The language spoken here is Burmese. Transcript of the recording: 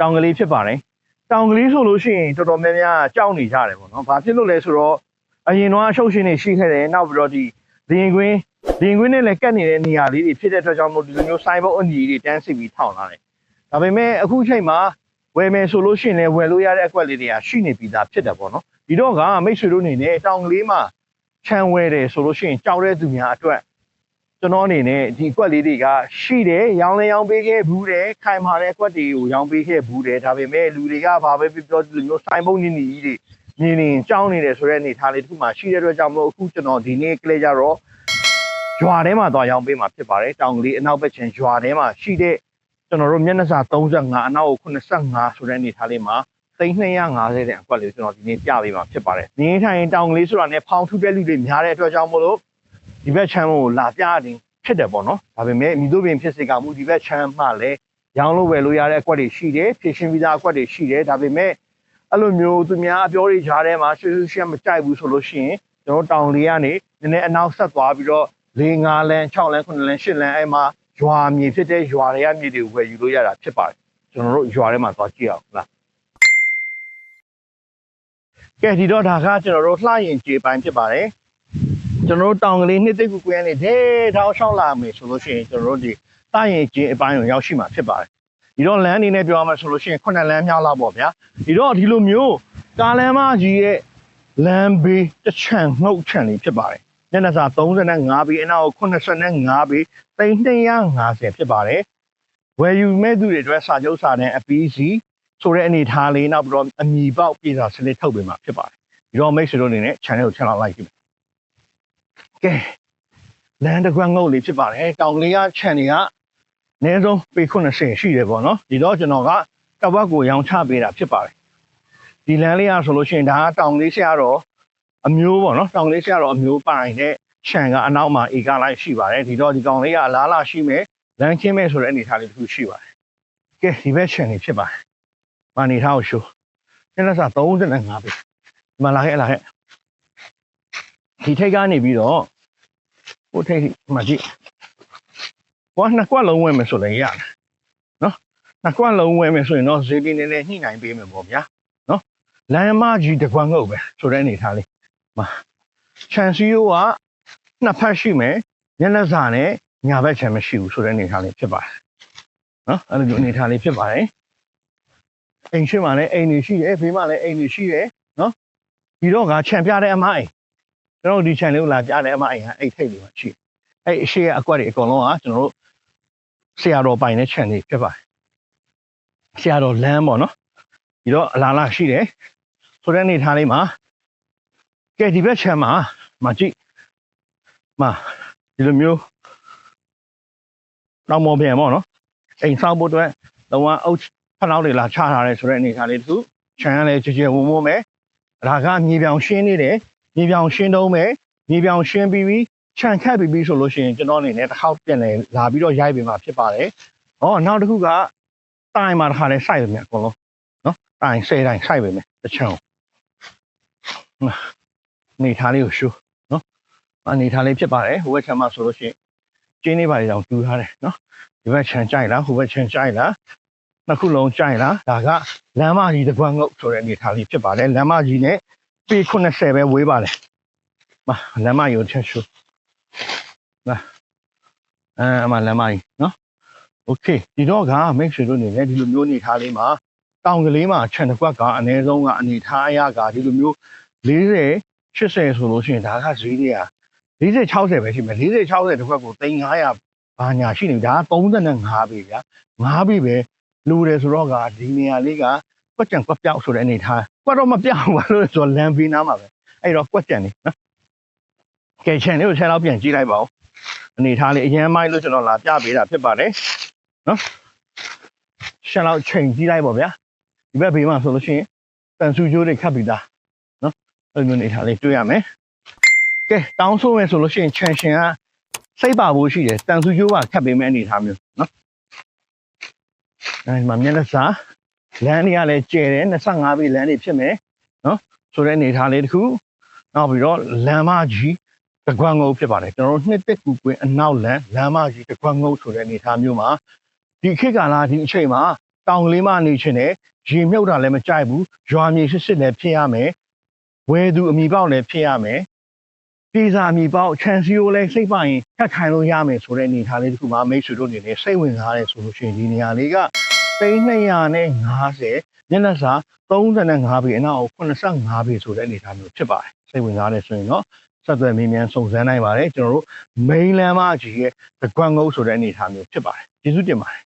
တောင်ကလေးဖြစ်ပါတယ်တောင်ကလေးဆိုလို့ရှိရင်တော်တော်များများကြောက်နေကြတယ်ပေါ့နော်ဘာဖြစ်လို့လဲဆိုတော့အရင်တော့အရှုပ်ရှင်တွေရှိခဲ့တယ်နောက်ပြီးတော့ဒီဒင်ကွင်းဒင်ကွင်းနဲ့လည်းကတ်နေတဲ့နေရာလေးတွေဖြစ်တဲ့အတွက်ကြောင့်မို့ဒီလိုမျိုးစိုင်းဘုတ်အညီတွေတန်းစီပြီးထောင်လာတယ်ဒါပေမဲ့အခုချိန်မှာဝယ်မယ်ဆိုလို့ရှိရင်လည်းဝယ်လို့ရတဲ့အကွက်လေးတွေကရှိနေပြီးသားဖြစ်တယ်ပေါ့နော်ဒီတော့ကမိတ်ဆွေတို့အနေနဲ့တောင်ကလေးမှာခြံဝဲတယ်ဆိုလို့ရှိရင်ကြောက်တဲ့သူများအတွက် ကျွန်တော်အနေနဲ့ဒီအကွက်လေးတွေကရှိတယ်ရောင်းလဲရောင်းပေးခဲ့ဘူးတယ်ခိုင်မာတဲ့အကွက်တွေကိုရောင်းပေးခဲ့ဘူးတယ်ဒါပေမဲ့လူတွေကဘာပဲပြောပြောဒီလိုမျိုးစိုင်းဘုတ်နေနေကြီးတွေမြင်နေကြောင်းနေတယ်ဆိုတဲ့အနေထားလေးတစ်ခုမှရှိတဲ့အတွက်ကြောင့်မို့အခုကျွန်တော်ဒီနေ့ကလေးကြတော့ရွာထဲမှာသွားရောင်းပေးမှာဖြစ်ပါတယ်တောင်ကလေးအနောက်ဘက်ခြမ်းရွာထဲမှာရှိတဲ့ကျွန်တော်တို့မျက်နှာစာ35အနောက်ကို85ဆိုတဲ့အနေထားလေးမှာသိန်း250တဲ့အကွက်လေးကိုကျွန်တော်ဒီနေ့ပြပေးမှာဖြစ်ပါတယ်။နေထိုင်တောင်ကလေးဆိုတာနဲ့ဖောင်ထုပြလူတွေများတဲ့အတွက်ကြောင့်မို့လို့ ဒီဘက်ချမ်းကိုလာပြရင်ဖြစ်တယ်ပေါ့နော်။ဒါပေမဲ့မိတို့ပင်ဖြစ်စေကမူဒီဘက်ချမ်းမှလည်းရောင်းလို့ဝယ်လို့ရတဲ့အကွက်တွေရှိတယ်။ဖြစ်ရှင်းပြီးသားအကွက်တွေရှိတယ်။ဒါပေမဲ့အဲ့လိုမျိုးသူများအပြောတွေကြားထဲမှာရှူရှူရှက်မကြိုက်ဘူးဆိုလို့ရှိရင်ကျွန်တော်တောင်လေးကနေနည်းနည်းအနောက်ဆက်သွားပြီးတော့၄၅လမ်း6လမ်း9လမ်း10လမ်းအဲ့မှာရွာမြေဖြစ်တဲ့ရွာတွေကမြေတွေကိုဝယ်ယူလို့ရတာဖြစ်ပါတယ်။ကျွန်တော်တို့ရွာထဲမှာသွားကြည့်အောင်လား။ကဲဒီတော့ဒါကကျွန်တော်တို့လှရင်ကြေပိုင်းဖြစ်ပါတယ် ကျွန်တော်တို့တောင်ကလေးနှစ်သိပ်ကူကွင်းလေးဒေထောင်းရှောင်းလာမယ်ဆိုလို့ရှိရင်ကျွန်တော်တို့ဒီလှရင်ကြေအပိုင်းကိုရောက်ရှိမှာဖြစ်ပါတယ်ဒီတော့လမ်းအနေနဲ့ပြောရမယ်ဆိုလို့ရှိရင်ခုနှစ်လမ်းမြောက်လာပေါ့ဗျာဒီတော့ဒီလိုမျိုးကားလမ်းမကြီးရဲ့လမ်းဘေးတစ်ချံငှုတ်ချံလေးဖြစ်ပါတယ်ညနေစာ35ဘီအနောက်85ဘီသိန်း250ဖြစ်ပါတယ်ဝယ်ယူမဲ့သူတွေအတွက်စာချုပ်စာတမ်းအပီးစီဆိုတဲ့အနေထားလေးနောက်ပြီးတော့အမီပေါက်ပြေစာစနစ်ထုတ်ပေးမှာဖြစ်ပါတယ်ဒီတော့မိတ်ဆွေတို့အနေနဲ့ channel ကို channel like ကြည့်မယ် ကဲလမ်းတစ်ခွက်ငုတ်လေးဖြစ်ပါတယ်တောင်ကလေးက channel ကအနည်းဆုံးပေ80ရှိတယ်ပေါ့နော်ဒီတော့ကျွန်တော်ကတပတ်ကိုရောင်းချပေးတာဖြစ်ပါတယ်ဒီလမ်းလေးကဆိုလို့ရှိရင်ဒါကတောင်လေးဆရာတော့အမျိုးပေါ့နော်တောင်လေးဆရာတော့အမျိုးပိုင်တဲ့ channel ကအနောက်မှာဧကလိုက်ရှိပါတယ်ဒီတော့ဒီကောင်လေးကအလားလာရှိမယ်လမ်းခင်းမဲ့ဆိုတဲ့အနေထားလေးတစ်ခုရှိပါတယ်ကဲဒီဘက် channel ဖြစ်ပါတယ်မနေထားကိုရှိုးညနေစာ35ပဲဒီမှာလာခဲ့လာခဲ့ ဒီထိတ်ကနေပြီးတော့ဟိုထိတ်မှာကြည့်ဘာနှစ်ကွက်လုံးဝဲမယ်ဆိုလည်းရတယ်နော်နှစ်ကွက်လုံးဝဲမယ်ဆိုရင်တော့ဈေးလေးနည်းနည်းညှိနှိုင်းပေးမယ်ပေါ့ဗျာနော်လမ်းမကြီးတစ်ကွက်ငုတ်ပဲဆိုတဲ့အနေထားလေးမှာချန်စီယိုကနှစ်ဖက်ရှိမယ်ညနေစာနဲ့ညာဘက်ချန်မရှိဘူးဆိုတဲ့အနေထားလေးဖြစ်ပါတယ်နော်အဲ့လိုမျိုးအနေထားလေးဖြစ်ပါတယ်အိမ်ရှိမှလည်းအိမ်တွေရှိတယ်ဘေးမှလည်းအိမ်တွေရှိတယ်နော်ဒီတော့ကခြံပြတဲ့အမိုင်း ကျွန်တော်တို့ဒီခြံလေးကိုလာပြတဲ့အမိုင်းဟာအဲ့ထိတ်လေးမှာရှိတယ်အဲ့အရှိကအကွက်တွေအကုန်လုံးကကျွန်တော်တို့ဆရာတော်ပိုင်တဲ့ခြံလေးဖြစ်ပါတယ်ဆရာတော်လမ်းပေါ့နော်ဒီတော့အလားလားရှိတယ်ဆိုတဲ့အနေထားလေးမှာကဲဒီဘက်ခြံမှာမကြည့်မဒီလိုမျိုးတော့မော်ပြန်ပေါ့နော်အိမ်ဆောက်ဖို့အတွက်လုံးဝအုတ်ဖက်လောက်တွေလာချထားတယ်ဆိုတဲ့အနေအထားလေးတစ်ခုခြံရလဲကြည်ကြည်ဝုံဝုံပဲဒါကမြေပြောင်ရှင်းနေတယ် မြေပြောင်ရှင်းတုံးပဲမြေပြောင်ရှင်းပြီးပြီးခြံခတ်ပြီးပြီးဆိုလို့ရှိရင်ကျွန်တော်အနေနဲ့တစ်ခေါက်ပြန်လဲလာပြီးတော့ရိုက်ပေးမှာဖြစ်ပါတယ်ဟောနောက်တစ်ခုကတိုင်မှာတစ်ခါလဲစိုက်ပေးမယ်အကုန်လုံးနော်တိုင်ဆယ်တိုင်စိုက်ပေးမယ်တစ်ချောင်းနေထားလေးကိုရှုနော်အနေထားလေးဖြစ်ပါတယ်ဟိုဘက်ခြံမှာဆိုလို့ရှိရင်ကျင်းနေပါလေတောင်တူထားတယ်နော်ဒီဘက်ခြံကြိုက်လားဟိုဘက်ခြံကြိုက်လားနှစ်ခုလုံးကြိုင်လားဒါကလမ်းမကြီးတစ်ခွက်ငုတ်ဆိုတဲ့အနေထားလေးဖြစ်ပါတယ်လမ်းမကြီးနဲ့ ပေ80ပဲဝေးပါတယ်မလမ်းမကြီးကိုချက်ရှုလာအဲအမလမ်းမကြီးနော်โอเคဒီတော့ကမိတ်ဆွေတို့နေလေဒီလိုမျိုးအနေထားလေးမှာတောင်ကလေးမှာခြံတစ်ခွက်ကအနည်းဆုံးကအနေထားအရကဒီလိုမျိုး40 80ဆိုလို့ရှိရင်ဒါကဈေးတွေက40 60ပဲရှိမယ်40 60တစ်ခွက်ကို3500ဘာညာရှိနေဒါက35ပြီဗျာ5ပြီပဲ လူတယ်ဆိုတော့ကဒီနေရာလေးကကွက်ကြံကွက်ပြောက်ဆိုတဲ့အနေထား ကွက်တော့မပြောက်ဘူးဘာလို့လဲဆိုတော့လမ်းဘေးနားမှာပဲအဲ့တော့ကွက်ကြံနေနော်ကဲချန်လေးကိုဆယ်လောက်ပြန်ကြည့်လိုက်ပါဦးအနေထားလေးအရင်မိုင်းလို့ကျွန်တော်လာပြပေးတာဖြစ်ပါတယ်နော်ရှယ်လောက်ချိန်ကြည့်လိုက်ပါဗျာဒီဘက်ဘေးမှာဆိုလို့ရှိရင်တန်ဆူကျိုးတွေခတ်ပြီးသားနော်အဲ့လိုမျိုးအနေထားလေးတွေ့ရမယ်ကဲတောင်းဆိုမယ်ဆိုလို့ရှိရင်ချန်ရှင်ကစိတ်ပါဖို့ရှိတယ်တန်ဆူကျိုးကခတ်ပေးမယ့်အနေထားမျိုးနော်အဲဒီမှာမျက်နှာစာ လမ်းတွေကလည်းကျယ်တယ်25ပေလမ်းတွေဖြစ်မယ်နော်ဆိုတဲ့အနေထားလေးတစ်ခုနောက်ပြီးတော့လမ်းမကြီးတကွငုတ်ဖြစ်ပါတယ်ကျွန်တော်တို့နှစ်သက်ကူကွင်းအနောက်လမ်းလမ်းမကြီးတကွငုတ်ဆိုတဲ့အနေထားမျိုးမှာဒီခေတ်ကာလဒီအချိန်မှာတတောင်ကလေးမှနေချင်တယ်ရေမြုပ်တာလည်းမကြိုက်ဘူးရွာမြေစစ်စစ်လည်းဖြစ်ရမယ်ဝဲသူအမိပေါက်လည်းဖြစ်ရမယ်ပြေစာအမိပေါက်ချန်စီယိုလည်းစိတ်ပါရင်ထပ်ထိုင်လို့ရမယ်ဆိုတဲ့အနေအထားလေးတစ်ခုမှမိတ်ဆွေတို့အနေနဲ့စိတ်ဝင်စားတယ်ဆိုလို့ရှိရင်ဒီနေရာလေးက သိန်း250မျက်နှာစာ35ပေအနောက်85ပေဆိုတဲ့အနေအထားမျိုးဖြစ်ပါတယ်စိတ်ဝင်စားတယ်ဆိုရင်တော့ဆက်သွယ်မေးမြန်းစုံစမ်းနိုင်ပါတယ်ကျွန်တော်တို့ main land မကြီးရဲ့တကွမ်ငုတ်ဆိုတဲ့အနေအထားမျိုးဖြစ်ပါတယ်ကျေးဇူးတင်ပါတယ်